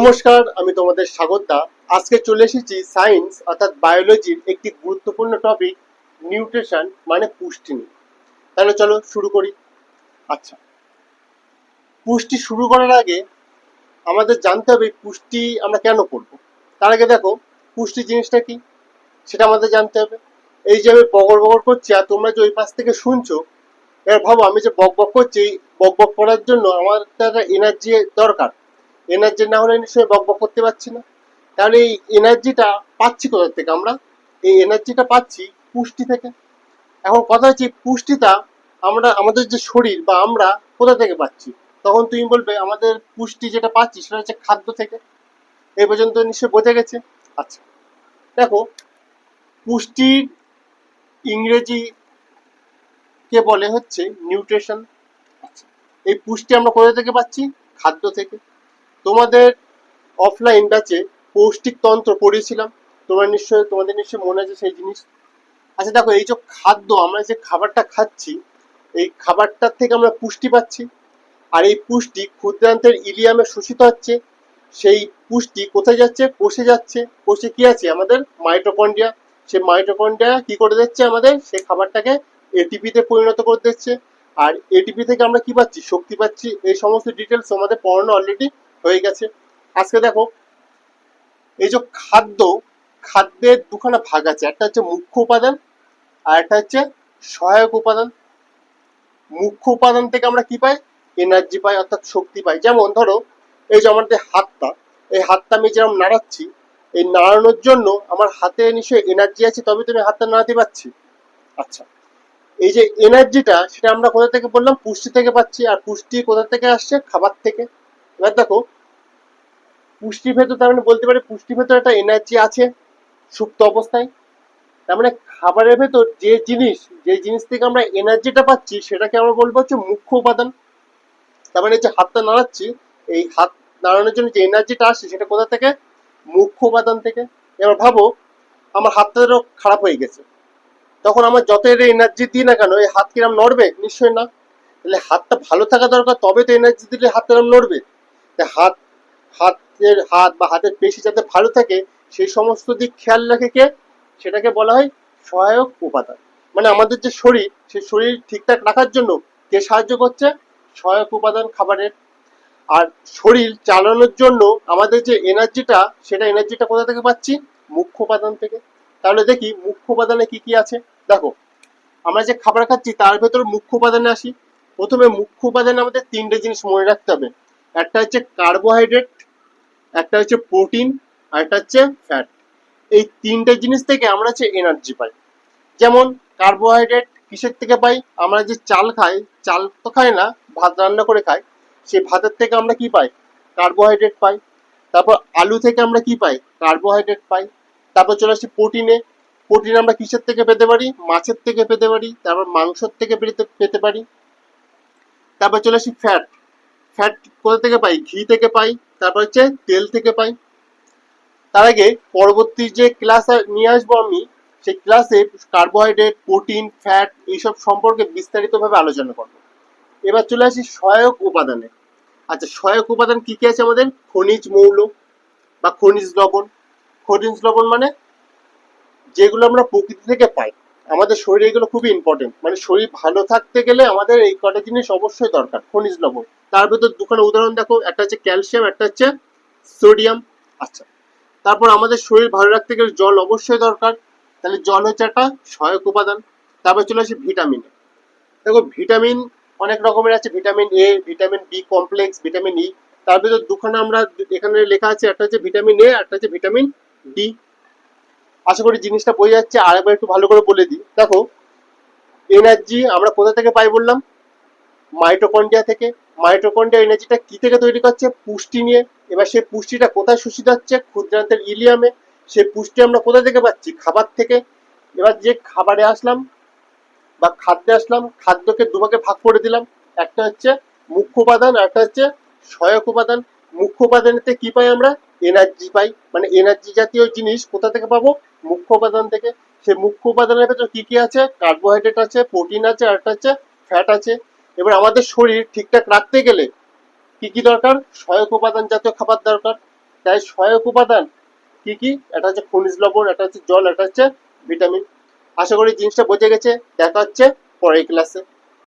নমস্কার, আমি তোমাদের স্বাগত। আজকে চলে এসেছি সায়েন্স, অর্থাৎ বায়োলজির একটি গুরুত্বপূর্ণ টপিক নিউট্রিশন মানে পুষ্টি নিয়ে। তাহলে চলো শুরু করি। আচ্ছা। পুষ্টি শুরু করার আগে আমাদের জানতে হবে পুষ্টি আমরা কেন করব। তার আগে দেখো পুষ্টি জিনিসটা কি? সেটা আমাদের জানতে হবে। এই যে আমি বগর বগর করছি, আর তোমরা যে ওই পাশ থেকে শুনছো, এবার ভাবো আমি যে বক বক করছি বক বক করার জন্য আমার একটা এনার্জি দরকার। এনার্জি না হলে নিশ্চয়ই বক বক করতে পারছি না। তাহলে এই এনার্জিটা পাচ্ছি কোথা থেকে আমরা? এই এনার্জিটা পাচ্ছি পুষ্টি থেকে। এখন কথা হচ্ছে পুষ্টিটা আমরা, আমাদের যে শরীর বা আমরা কোথা থেকে পাচ্ছি? তখন তুমি বলবে আমাদের পুষ্টি যেটা পাচ্ছি সেটা হচ্ছে খাদ্য থেকে। এই পর্যন্ত নিশ্চয়ই বোঝা গেছে? আচ্ছা। দেখো, পুষ্টির ইংরেজি কে বলে হচ্ছে? নিউট্রিশন। আচ্ছা। এই পুষ্টি আমরা কোথা থেকে পাচ্ছি? খাদ্য থেকে। তোমাদের অফলাইন ব্যাচে পৌষ্টিক তন্ত্র পড়িয়েছিলাম। তোমার নিশ্চয়ই, তোমাদের নিশ্চয়ই মনে আছে সেই জিনিস? আচ্ছা দেখো, এই যে খাদ্য, আমরা যে খাবারটা খাচ্ছি, এই খাবারটার থেকে আমরা পুষ্টি পাচ্ছি। আর এই পুষ্টি ক্ষুদ্রান্তের ইলিয়ামে শোষিত হচ্ছে। সেই পুষ্টি কোথায় যাচ্ছে? কোষে যাচ্ছে। কোষে কি আছে? আমাদের মাইটোকন্ড্রিয়া সে মাইটোকন্ড্রিয়া কি করে দিচ্ছে আমাদের? সেই খাবারটাকে এটিপিতে পরিণত করে দিচ্ছে। আর এটিপি থেকে আমরা কি পাচ্ছি? শক্তি পাচ্ছি। এই সমস্ত ডিটেলস আমাদের পড়ানো অলরেডি হয়ে গেছে। আজকে দেখো, এই যে খাদ্য, খাদ্যের দুখানা ভাগ আছে। একটা হচ্ছে মুখ্য উপাদান আর একটা হচ্ছে সহায়ক উপাদান। মুখ্য উপাদান থেকে আমরা কি পাই? এনার্জি পাই, অর্থাৎ শক্তি পাই। যেমন ধরো, এই যে আমাদের হাতটা, এই হাতটা আমি যেরকম নাড়াচ্ছি, এই নাড়ানোর জন্য আমার হাতে নিশ্চয়ই এনার্জি আছে তবে তুমি হাতটা নাড়াতে পারছি। আচ্ছা এই যে এনার্জিটা সেটা আমরা কোথা থেকে বললাম? পুষ্টি থেকে পাচ্ছি। আর পুষ্টি কোথা থেকে আসছে? খাবার থেকে। এবার দেখো পুষ্টির ভেতর তার মানে বলতে পারে পুষ্টির ভেতর একটা এনার্জি আছে সুপ্ত অবস্থায়। তার মানে খাবারের ভেতর যে জিনিস যে জিনিস থেকে আমরা এনার্জিটা পাচ্ছি, সেটাকে আমরা বলব হচ্ছে মুখ্য উপাদান। তার মানে যে হাতটা নাড়াচ্ছি, এই হাত নাড়ানোর জন্য যে এনার্জিটা আসছে, সেটা কোথা থেকে? মুখ্য উপাদান থেকে। এবার ভাবো, আমার হাতটা ধরো খারাপ হয়ে গেছে। তখন আমার যত এনার্জি দিই না কেন, এই হাত কিরম নড়বে? নিশ্চয়ই না। তাহলে হাতটা ভালো থাকা দরকার, তবে তো এনার্জি দিলে হাত কিরম নড়বে। হাত, হাতের হাত বা হাতের পেশি যাতে ভালো থাকে, সেই সমস্ত দিক খেয়াল রাখে কে? সেটাকে বলা হয় সহায়ক উপাদান। মানে আমাদের যে শরীর, সেই শরীর ঠিকঠাক রাখার জন্য কে সাহায্য করছে? সহায়ক উপাদান খাবারের। আর শরীর চালানোর জন্য আমাদের যে এনার্জিটা সেটা এনার্জিটা কোথা থেকে পাচ্ছি? মুখ্য উপাদান থেকে। তাহলে দেখি মুখ্য উপাদানে কি কি আছে? দেখো, আমরা যে খাবার খাচ্ছি, তার ভেতর মুখ্য উপাদানে আসি। প্রথমে মুখ্য উপাদানে আমাদের তিনটে জিনিস মনে রাখতে হবে। একটা হচ্ছে কার্বোহাইড্রেট একটা হচ্ছে প্রোটিন আর একটা হচ্ছে ফ্যাট এই তিনটে জিনিস থেকে আমরা হচ্ছে এনার্জি পাই। যেমন কার্বোহাইড্রেট কিসের থেকে পাই? আমরা যে চাল খাই, চাল তো খাই না, ভাত রান্না করে খাই, সেই ভাতের থেকে আমরা কি পাই? কার্বোহাইড্রেট পাই। তারপর আলু থেকে আমরা কি পাই? কার্বোহাইড্রেট পাই। তারপর চলে আসি প্রোটিনে প্রোটিন আমরা কিসের থেকে পেতে পারি? মাছের থেকে পেতে পারি। তারপর মাংসর থেকে পেতে পেতে পারি। তারপর চলে আসি ফ্যাট ফ্যাট কোথা থেকে পাই? ঘি থেকে পাই, তারপর হচ্ছে তেল থেকে পাই। তার আগে পরবর্তী যে ক্লাস নিয়ে আসব আমি, সেই ক্লাসে কার্বোহাইড্রেট প্রোটিন ফ্যাট এইসব সম্পর্কে বিস্তারিতভাবে আলোচনা করব। এবার চলে আসি সহায়ক উপাদানে। আচ্ছা সহায়ক উপাদান কি কি আছে আমাদের? খনিজ মৌল বা খনিজ লবণ। খনিজ লবণ মানে? যেগুলো আমরা প্রকৃতি থেকে পাই। আমাদের শরীরে এগুলো খুবই ইম্পর্টেন্ট মানে শরীর ভালো থাকতে গেলে আমাদের এই কটা জিনিস অবশ্যই দরকার, খনিজ লবণ। তার ভেতর দুখানা উদাহরণ দেখো, একটা হচ্ছে ক্যালসিয়াম, একটা হচ্ছে সোডিয়াম। আচ্ছা তারপর আমাদের শরীর ভালো রাখতে গেলে জল অবশ্যই দরকার। তাহলে জল হচ্ছে একটা সহায়ক উপাদান। তারপর চলে আসে ভিটামিন। দেখো, ভিটামিন অনেক রকমের আছে, vitamin A vitamin B complex vitamin E তার ভিতর দুখানা আমরা এখানে লেখা আছে, একটা হচ্ছে ভিটামিন এ একটা হচ্ছে ভিটামিন ডি আশা করি জিনিসটা বোঝা যাচ্ছে, আর একবার একটু ভালো করে বলে দিই। দেখো, এনার্জি আমরা কোথা থেকে পাই বললাম? মাইটোকন্ড্রিয়া থেকে। মাইটোকন্ড্রিয়া এনার্জিটা কি থেকে তৈরি করছে? পুষ্টি নিয়ে। এবার সেই পুষ্টিটা কোথায় শোষিত হচ্ছে? ক্ষুদ্রান্তের ইলিয়ামে। সেই পুষ্টি আমরা কোথা থেকে পাচ্ছি? খাবার থেকে। এবার যে খাবারে আসলাম বা খাদ্যে আসলাম, খাদ্যকে দুভাগে ভাগ করে দিলাম। একটা হচ্ছে মুখ্য উপাদান, আর একটা হচ্ছে সহায়ক উপাদান। মুখ্য উপাদানেতে কি পাই আমরা? এনার্জি পাই। মানে এনার্জি জাতীয় জিনিস কোথা থেকে পাবো? মুখ্য উপাদান থেকে। সেই মুখ্য উপাদানের ভেতর কি কি আছে? কার্বোহাইড্রেট আছে, প্রোটিন আছে, আর একটা হচ্ছে ফ্যাট আছে। এবার আমাদের শরীর ঠিকঠাক রাখতে গেলে কি কি দরকার? সহায়ক উপাদান জাতীয় খাবার দরকার। তাই সহায়ক উপাদান কি কি? এটা হচ্ছে খনিজ লবণ, এটা হচ্ছে জল, এটা হচ্ছে ভিটামিন। আশা করি জিনিসটা বোঝা গেছে। দেখা হচ্ছে পরের ক্লাসে